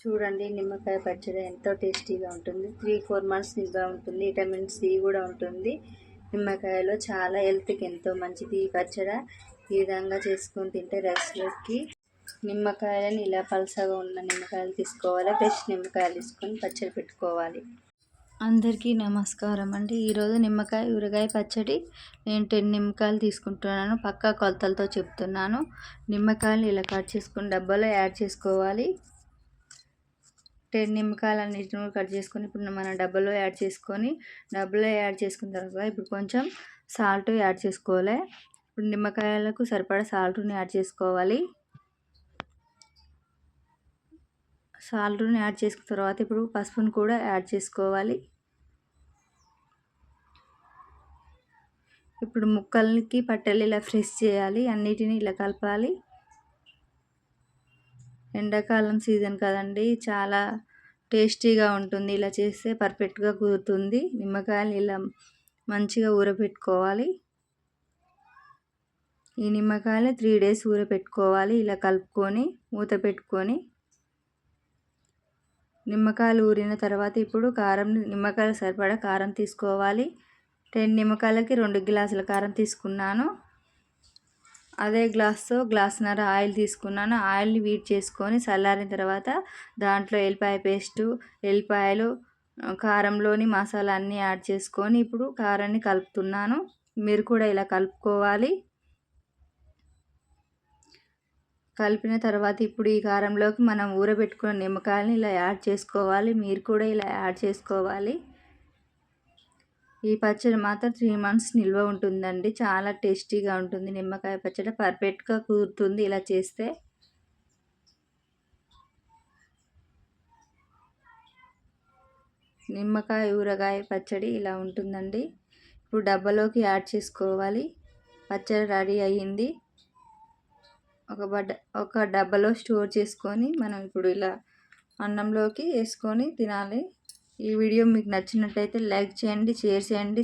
చూడండి నిమ్మకాయ పచ్చడి ఎంతో టేస్టీగా ఉంటుంది. త్రీ ఫోర్ మంత్స్ నిల్వ ఉంటుంది. విటమిన్ సి కూడా ఉంటుంది. నిమ్మకాయలో చాలా హెల్త్కి ఎంతో మంచిది ఈ పచ్చడి. ఈ విధంగా చేసుకొని తింటే రైస్లోకి నిమ్మకాయలను ఇలా పలసగా ఉన్న నిమ్మకాయలు తీసుకోవాలి. ఫ్రెష్ నిమ్మకాయలు తీసుకొని పచ్చడి పెట్టుకోవాలి. అందరికీ నమస్కారం అండి. ఈరోజు నిమ్మకాయ ఊరగాయ పచ్చడి. నేను టెన్ నిమ్మకాయలు తీసుకుంటున్నాను. పక్కా కొలతలతో చెప్తున్నాను. నిమ్మకాయలు ఇలా కట్ చేసుకుని డబ్బాలో యాడ్ చేసుకోవాలి. టెన్ నిమ్మకాయలు అన్నిటిని కట్ చేసుకొని ఇప్పుడు మనం డబ్బలో యాడ్ చేసుకొని డబ్బాలో యాడ్ చేసుకున్న తర్వాత ఇప్పుడు కొంచెం సాల్ట్ యాడ్ చేసుకోవాలి. ఇప్పుడు నిమ్మకాయలకు సరిపడా సాల్ట్ని యాడ్ చేసుకోవాలి. సాల్ట్ని యాడ్ చేసుకున్న తర్వాత ఇప్పుడు పసుపును కూడా యాడ్ చేసుకోవాలి. ఇప్పుడు ముక్కలకి పట్టెలు ఇలా ఫ్రెష్ చేయాలి అన్నిటిని ఇలా కలపాలి. ఎండాకాలం సీజన్ కదండి. చాలా టేస్టీగా ఉంటుంది. ఇలా చేస్తే పర్ఫెక్ట్గా కుదురుతుంది. నిమ్మకాయలు ఇలా మంచిగా ఊరపెట్టుకోవాలి ఈ నిమ్మకాయలు త్రీ డేస్ ఊరపెట్టుకోవాలి ఇలా కలుపుకొని మూత పెట్టుకొని. నిమ్మకాయలు ఊరిన తర్వాత ఇప్పుడు కారం నిమ్మకాయలు సరిపడా కారం తీసుకోవాలి. టెన్ నిమ్మకాయలకి రెండు గ్లాసుల కారం తీసుకున్నాను. అదే గ్లాస్తో గ్లాసున్నర ఆయిల్ తీసుకున్నాను. ఆయిల్ని వీట్ చేసుకొని చల్లారిన తర్వాత దాంట్లో ఎల్లిపాయ పేస్టు ఎల్లిపాయలు కారంలోని మసాలా అన్నీ యాడ్ చేసుకొని ఇప్పుడు కారాన్ని కలుపుతున్నాను. మీరు కూడా ఇలా కలుపుకోవాలి. కలిపిన తర్వాత ఇప్పుడు ఈ కారంలోకి మనం ఊరబెట్టుకున్న నిమ్మకాయలని ఇలా యాడ్ చేసుకోవాలి. మీరు కూడా ఇలా యాడ్ చేసుకోవాలి. ఈ పచ్చడి మాత్రం త్రీ మంత్స్ నిల్వ ఉంటుందండి. చాలా టేస్టీగా ఉంటుంది. నిమ్మకాయ పచ్చడి పర్ఫెక్ట్గా కూరుతుంది ఇలా చేస్తే. నిమ్మకాయ ఊరగాయ పచ్చడి ఇలా ఉంటుందండి. ఇప్పుడు డబ్బాలోకి యాడ్ చేసుకోవాలి. పచ్చడి రెడీ అయ్యింది. ఒక బడ్డ ఒక డబ్బాలో స్టోర్ చేసుకొని మనం ఇప్పుడు ఇలా అన్నంలోకి వేసుకొని తినాలి. ఈ వీడియో మీకు నచ్చినట్టయితే లైక్ చేయండి షేర్ చేయండి